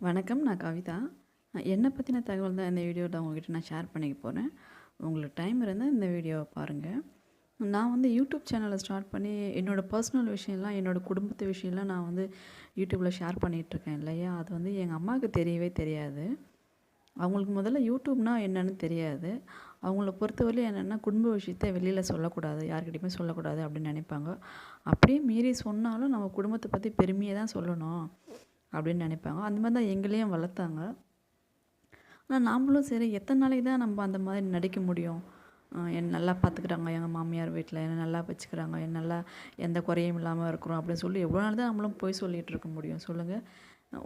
வணக்கம் நான் கவிதா. என்னை பற்றின தகவல் தான் இந்த வீடியோவில் உங்கள்கிட்ட நான் ஷேர் பண்ணிக்க போகிறேன் உங்களுக்கு டைம் இருந்தால் இந்த வீடியோவை பாருங்கள் நான் வந்து யூடியூப் சேனலை ஸ்டார்ட் பண்ணி என்னோடய பர்சனல் விஷயம்லாம் என்னோடய குடும்பத்து விஷயம்லாம் நான் வந்து யூடியூப்பில் ஷேர் பண்ணிகிட்ருக்கேன் இல்லையா? அது வந்து எங்கள் அம்மாவுக்கு தெரியவே தெரியாது. அவங்களுக்கு முதல்ல யூடியூப்னால் என்னென்னு தெரியாது. அவங்கள பொறுத்தவரையிலும் என்னென்னா குடும்ப விஷயத்த வெளியில் சொல்லக்கூடாது. யார்கிட்டயுமே சொல்லக்கூடாது அப்படின்னு நினைப்பாங்க. அப்படியே மீறி சொன்னாலும் நம்ம குடும்பத்தை பற்றி பெருமையை தான் சொல்லணும். அப்படின்னு நினைப்பாங்க. அந்த மாதிரி தான் எங்களையும் வளர்த்தாங்க. ஆனால் நாமளும் சரி எத்தனை நாளைக்கு தான் நம்ம அந்த மாதிரி நடிக்க முடியும்? என்னை நல்லா பார்த்துக்கிறாங்க எங்கள் மாமியார் வீட்டில் என்னை நல்லா வச்சுக்கிறாங்க என்னை நல்லா எந்த குறையும் இல்லாமல் இருக்கிறோம் அப்படின்னு சொல்லி எவ்வளோ நாள் தான் நம்மளும் போய் சொல்லிகிட்டு இருக்க முடியும் சொல்லுங்கள்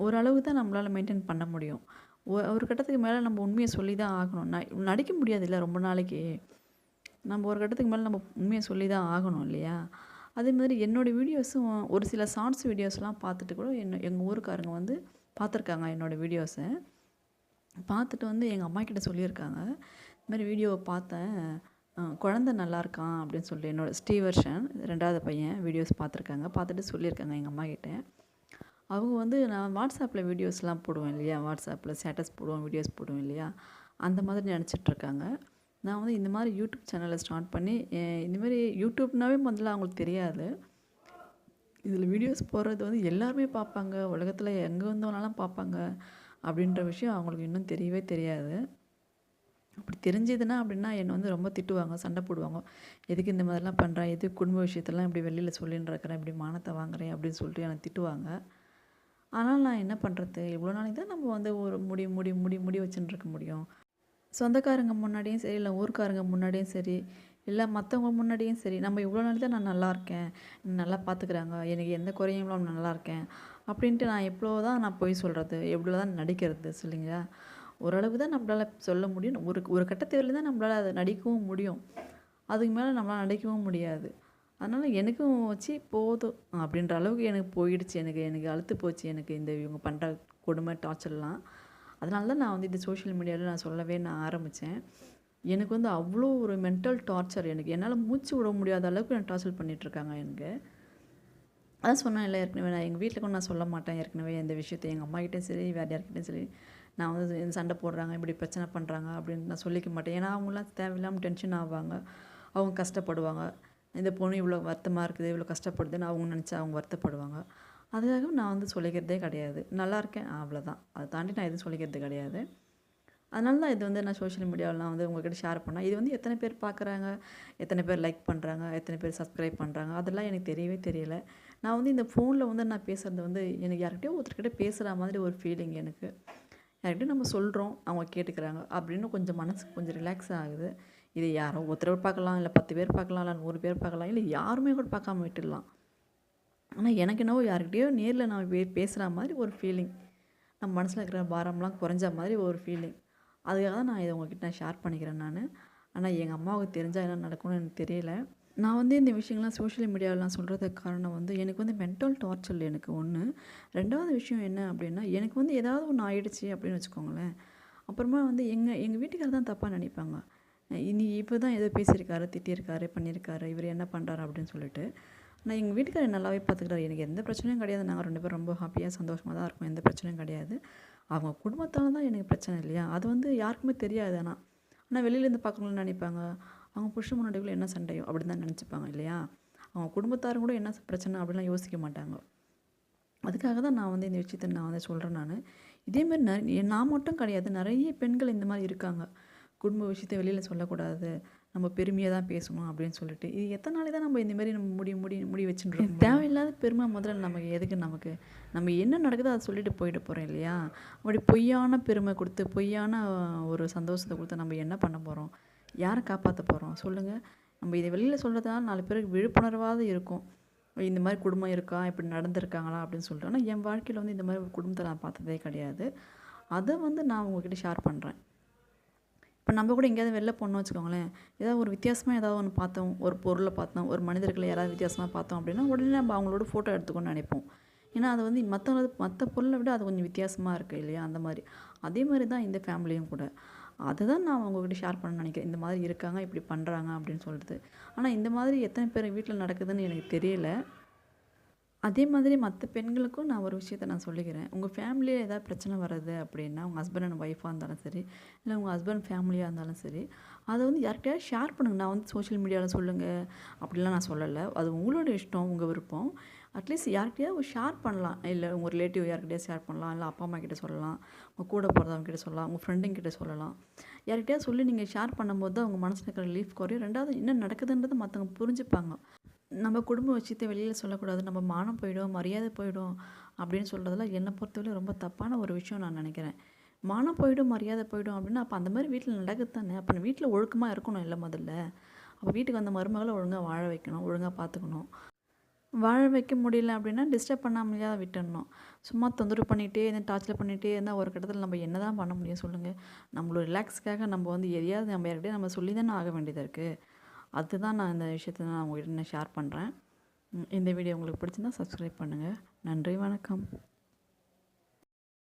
ஓரளவுக்கு தான் நம்மளால் மெயின்டைன் பண்ண முடியும். ஒரு கட்டத்துக்கு மேலே நம்ம உண்மையை சொல்லி தான் ஆகணும். ந நடிக்க முடியாது இல்லை ரொம்ப நாளைக்கு. நம்ம ஒரு கட்டத்துக்கு மேலே நம்ம உண்மையை சொல்லி தான் ஆகணும் இல்லையா? அதே மாதிரி என்னோடய வீடியோஸும் ஒரு சில ஷார்ட்ஸ் வீடியோஸ்லாம் பார்த்துட்டு கூட என்ன எங்கள் ஊருக்காரங்க வந்து பார்த்துருக்காங்க என்னோடய வீடியோஸை. பார்த்துட்டு வந்து எங்கள் அம்மா கிட்ட சொல்லியிருக்காங்க இந்த மாதிரி வீடியோவை பார்த்தேன் குழந்த நல்லா இருக்கான் அப்படின்னு சொல்லி என்னோடய ஸ்டீவர்ஷன் ரெண்டாவது பையன் வீடியோஸ் பார்த்துருக்காங்க. பார்த்துட்டு சொல்லியிருக்காங்க எங்கள் அம்மா கிட்டே. அவங்க வந்து நான் வாட்ஸ்அப்பில் வீடியோஸ்லாம் போடுவேன் இல்லையா? வாட்ஸ்அப்பில் ஸ்டேட்டஸ் போடுவோம் வீடியோஸ் போடுவேன் இல்லையா? அந்த மாதிரி நினச்சிட்ருக்காங்க இருக்காங்க. நான் வந்து இந்த மாதிரி யூடியூப் சேனலை ஸ்டார்ட் பண்ணி இந்தமாரி யூடியூப்னாவே முதல்ல அவங்களுக்கு தெரியாது. இதில் வீடியோஸ் போடுறது வந்து எல்லாருமே பார்ப்பாங்க. உலகத்தில் எங்கே வந்தவனாலும் பார்ப்பாங்க. அப்படின்ற விஷயம் அவங்களுக்கு இன்னும் தெரியவே தெரியாது. அப்படி தெரிஞ்சதுன்னா அப்படின்னா என்னை வந்து ரொம்ப திட்டுவாங்க சண்டை போடுவாங்க. எதுக்கு இந்த மாதிரிலாம் பண்ணுறேன் எது குடும்ப விஷயத்தெல்லாம் இப்படி வெளியில் சொல்லின்னு இருக்கிறேன் இப்படி மானத்தை வாங்குறேன் அப்படின்னு சொல்லிட்டு என்னை திட்டுவாங்க. ஆனால் நான் என்ன பண்ணுறது இவ்வளோ நாளைக்கு தான் நம்ம வந்து ஒரு முடி முடி முடி முடி வச்சுன்னு இருக்க முடியும். சொந்தக்காரங்க முன்னாடியும் சரி இல்லை ஊர்க்காரங்க முன்னாடியும் சரி இல்லை மற்றவங்க முன்னாடியும் சரி நம்ம இவ்வளோ நாள் தான் நான் நல்லா இருக்கேன் நல்லா பார்த்துக்குறாங்க எனக்கு எந்த குறையும் இல்லாமல் நான் நல்லா இருக்கேன் அப்படின்ட்டு நான் எவ்வளோ தான் நான் போய் சொல்கிறது எவ்வளோ தான் நடிக்கிறது சொல்லுங்களா ஓரளவு தான் நம்மளால் சொல்ல முடியும் ஒரு ஒரு கட்டத்தில் தான் நம்மளால் அதை நடிக்கவும் முடியும். அதுக்கு மேலே நம்மளால் நடிக்கவும் முடியாது. அதனால் எனக்கும் வச்சு போதும் அப்படின்ற அளவுக்கு எனக்கு போயிடுச்சு எனக்கு எனக்கு அழுத்து போச்சு எனக்கு இந்த இவங்க பண்ணுற கொடுமை டார்ச்சர்லாம் அதனால தான் நான் வந்து இந்த சோஷியல் மீடியாவில் நான் சொல்லவே நான் ஆரம்பித்தேன் எனக்கு வந்து அவ்வளோ ஒரு மென்டல் டார்ச்சர் எனக்கு. என்னால் மூச்சு விட முடியாத அளவுக்கு நான் டார்ச்சர் பண்ணிகிட்ருக்காங்க எனக்கு. அதான் சொன்னேன் இல்லை ஏற்கனவே நான் எங்கள் வீட்டில் கூட நான் சொல்ல மாட்டேன். ஏற்கனவே இந்த விஷயத்தை எங்கள் அம்மாக்கிட்டேயும் சரி வேறு யார்கிட்டையும் சரி நான் வந்து இந்த சண்டை போடுறாங்க இப்படி பிரச்சனை பண்ணுறாங்க அப்படின்னு நான் சொல்லிக்க மாட்டேன். ஏன்னா அவங்களாம் தேவையில்லாமல் டென்ஷன் ஆவாங்க. அவங்க கஷ்டப்படுவாங்க. இந்த பொண்ணு இவ்வளோ வருத்தமாக இருக்குது இவ்வளோ கஷ்டப்படுதுன்னு அவங்க நினச்சா அவங்க வருத்தப்படுவாங்க. அதுக்காக நான் வந்து சொல்லிக்கிறதே கிடையாது. நல்லா இருக்கேன் அவ்வளோதான் அதை தாண்டி நான் எதுவும் சொல்லிக்கிறது கிடையாது. அதனால தான் இது வந்து நான் சோஷியல் மீடியாவிலாம் வந்து உங்கள்கிட்ட ஷேர் பண்ணேன். இது வந்து எத்தனை பேர் பார்க்குறாங்க எத்தனை பேர் லைக் பண்ணுறாங்க எத்தனை பேர் சப்ஸ்கிரைப் பண்ணுறாங்க அதெல்லாம் எனக்கு தெரியவே தெரியல. நான் வந்து இந்த ஃபோனில் வந்து நான் பேசுகிறது வந்து எனக்கு யார்கிட்டயோ ஒருத்தர்கிட்ட பேசுகிற மாதிரி ஒரு ஃபீலிங் எனக்கு. யார்கிட்டயும் நம்ம சொல்கிறோம் அவங்க கேட்டுக்கிறாங்க அப்படின்னு கொஞ்சம் மனசுக்கு கொஞ்சம் ரிலாக்ஸ் ஆகுது. இது யாரும் ஒருத்தர் பார்க்கலாம் இல்லை பத்து பேர் பார்க்கலாம் இல்லை நூறு பேர் பார்க்கலாம் இல்லை யாருமே கூட பார்க்காம விட்டுடலாம். ஆனால் எனக்கு என்னவோ யார்கிட்டயோ நேரில் நான் பே பேசுகிற மாதிரி ஒரு ஃபீலிங் நம்ம மனசில் இருக்கிற பாரம்லாம் குறைஞ்ச மாதிரி ஒரு ஃபீலிங் அதுக்காக தான் நான் இதை உங்ககிட்ட நான் ஷேர் பண்ணிக்கிறேன் நான். ஆனால் எங்கள் அம்மாவுக்கு தெரிஞ்சால் என்ன நடக்கும்னு எனக்கு தெரியல. நான் வந்து இந்த விஷயங்கள்லாம் சோஷியல் மீடியாவிலாம் சொல்கிறதுக்கு காரணம் வந்து எனக்கு வந்து மென்டல் டார்ச்சர் எனக்கு ஒன்று ரெண்டாவது விஷயம் என்ன அப்படின்னா எனக்கு வந்து ஏதாவது ஒன்று ஆயிடுச்சு அப்படின்னு வச்சுக்கோங்களேன். அப்புறமா வந்து எங்கள் எங்கள் வீட்டுக்காரர் தான் தப்பாக நினைப்பாங்க. இனி இப்போ தான் ஏதோ பேசியிருக்காரு திட்டியிருக்காரு பண்ணியிருக்காரு இவர் என்ன பண்ணுறாரு அப்படின்னு சொல்லிட்டு. ஆனால் எங்கள் வீட்டுக்காரர் நல்லாவே பார்த்துக்கிறாரு எனக்கு எந்த பிரச்சனையும் கிடையாது. நாங்கள் ரெண்டு பேரும் ரொம்ப ஹாப்பியாக சந்தோஷமாக தான் இருக்கும். எந்த பிரச்சனையும் கிடையாது. அவங்க குடும்பத்தால் தான் எனக்கு பிரச்சனை இல்லையா? அது வந்து யாருக்குமே தெரியாது ஆனால் ஆனால் வெளியிலேருந்து பார்க்கணும்னு நினைப்பாங்க. அவங்க புருஷன் முன்னாடிக்குள்ளே என்ன சண்டையோ அப்படி தான் நினச்சிப்பாங்க இல்லையா? அவங்க குடும்பத்தாரும் கூட என்ன பிரச்சனை அப்படிலாம் யோசிக்க மாட்டாங்க. அதுக்காக தான் நான் வந்து இந்த விஷயத்த நான் வந்து சொல்கிறேன் நான். இதேமாரி நிறைய நான் மட்டும் கிடையாது. நிறைய பெண்கள் இந்த மாதிரி இருக்காங்க. குடும்ப விஷயத்தை வெளியில் சொல்லக்கூடாது. நம்ம பெருமையாக தான் பேசணும் அப்படின்னு சொல்லிட்டு. இது எத்தனை நாளைக்கு தான் நம்ம இந்த மாதிரி நம்ம முடி முடி முடி வச்சுட்டு தேவையில்லாத பெருமை முதல்ல நமக்கு எதுக்கு நமக்கு? நம்ம என்ன நடக்குதோ அதை சொல்லிட்டு போயிட்டு போகிறோம் இல்லையா? அப்படி பொய்யான பெருமை கொடுத்து பொய்யான ஒரு சந்தோஷத்தை கொடுத்து நம்ம என்ன பண்ண போகிறோம் யாரை காப்பாற்ற போகிறோம் சொல்லுங்கள் நம்ம இதை வெளியில் சொல்கிறதுனால நாலு பேருக்கு விழிப்புணர்வாவது இருக்கும். இந்த மாதிரி குடும்பம் இருக்கா? இப்படி நடந்திருக்காங்களா? அப்படின்னு சொல்லிட்டு. ஆனால் என் வாழ்க்கையில் வந்து இந்த மாதிரி ஒரு குடும்பத்தை நான் பார்த்ததே கிடையாது. அதை வந்து நான் உங்ககிட்ட ஷேர் பண்ணுறேன் இப்போ நம்ம கூட எங்கேயாவது வெளில போனோம்னு வச்சுக்கோங்களேன். ஏதாவது ஒரு வித்தியாசமாக ஏதாவது ஒன்று பார்த்தோம் ஒரு பொருளை பார்த்தோம் ஒரு மனிதர்களை யாராவது வித்தியாசமாக பார்த்தோம் அப்படின்னா உடனே நம்ம அவங்களோட ஃபோட்டோ எடுத்துக்கணும்னு நினைப்போம். ஏன்னா அது வந்து மற்றவங்க மற்ற பொருளை விட அது கொஞ்சம் வித்தியாசமாக இருக்குது இல்லையா? அந்த மாதிரி. அதே மாதிரி தான் இந்த ஃபேமிலியும் கூட. அதை தான் நான் அவங்கக்கிட்ட ஷேர் பண்ண நினைக்கிறேன். இந்த மாதிரி இருக்காங்க இப்படி பண்ணுறாங்க அப்படின்னு சொல்கிறது ஆனால் இந்த மாதிரி எத்தனை பேர் வீட்டில் நடக்குதுன்னு எனக்கு தெரியல. அதே மாதிரி மற்ற பெண்களுக்கும் நான் ஒரு விஷயத்த நான் சொல்லிக்கிறேன். உங்கள் ஃபேமிலியில் ஏதாவது பிரச்சனை வருது அப்படின்னா உங்கள் ஹஸ்பண்ட் அண்ட் ஒய்ஃபாக இருந்தாலும் சரி இல்லை உங்கள் ஹஸ்பண்ட் ஃபேமிலியாக இருந்தாலும் சரி அதை வந்து யார்கிட்டயாவது ஷேர் பண்ணுங்கள் நான் வந்து சோஷியல் மீடியாவில் சொல்லுங்கள் அப்படிலாம் நான் சொல்லலை. அது உங்களோட இஷ்டம் உங்கள் விருப்பம். அட்லீஸ்ட் யார்கிட்டயாவது ஷேர் பண்ணலாம். இல்லை உங்கள் ரிலேட்டிவ் யார்கிட்டயாவது ஷேர் பண்ணலாம். இல்லை அப்பா அம்மா கிட்டே சொல்லலாம். உங்கள் கூட பிறந்தவங்க கிட்ட சொல்லலாம். உங்கள் ஃப்ரெண்டுங்க கிட்ட சொல்லலாம். யார்கிட்டயாவது சொல்லி நீங்கள் ஷேர் பண்ணும்போது தான் உங்கள் மனசில் இருக்கிற ரிலீஃப் குறையும். ரெண்டாவது என்ன நடக்குதுன்றது மற்றவங்க புரிஞ்சுப்பாங்க. நம்ம குடும்ப விஷயத்தை வெளியில் சொல்லக்கூடாது. நம்ம மானம் போயிடும் மரியாதை போயிடும் அப்படின்னு சொல்கிறதுல என்னை பொறுத்தவரை ரொம்ப தப்பான ஒரு விஷயம் நான் நினைக்கிறேன். மானம் போயிடும் மரியாதை போயிடும் அப்படின்னா அப்போ அந்த மாதிரி வீட்டில் நடக்குது தானே? அப்போ வீட்டில் ஒழுக்கமாக இருக்கணும் இல்லை முதல்ல. அப்போ வீட்டுக்கு வந்த மருமகளை ஒழுங்காக வாழ வைக்கணும் ஒழுங்காக பார்த்துக்கணும் வாழ வைக்க முடியல அப்படின்னா டிஸ்டர்ப் பண்ணாமலேயே விட்டுடணும் சும்மா தொந்தரவு பண்ணிகிட்டே இந்த டார்ச்சர் பண்ணிகிட்டே இருந்தால் ஒரு கட்டத்தில் நம்ம என்ன தான் பண்ண முடியும் சொல்லுங்கள் நம்மளோட ரிலாக்ஸ்க்காக நம்ம வந்து எதையாவது நம்ம யார்கிட்டயும் நம்ம சொல்லி தானே ஆக வேண்டியதாக இருக்குது அதுதான் நான் இந்த விஷயத்தை நான் உங்கள்கிட்ட நான் ஷேர் பண்ணுறேன் இந்த வீடியோ உங்களுக்கு பிடிச்சிருந்தா சப்ஸ்கிரைப் பண்ணுங்கள் நன்றி வணக்கம்.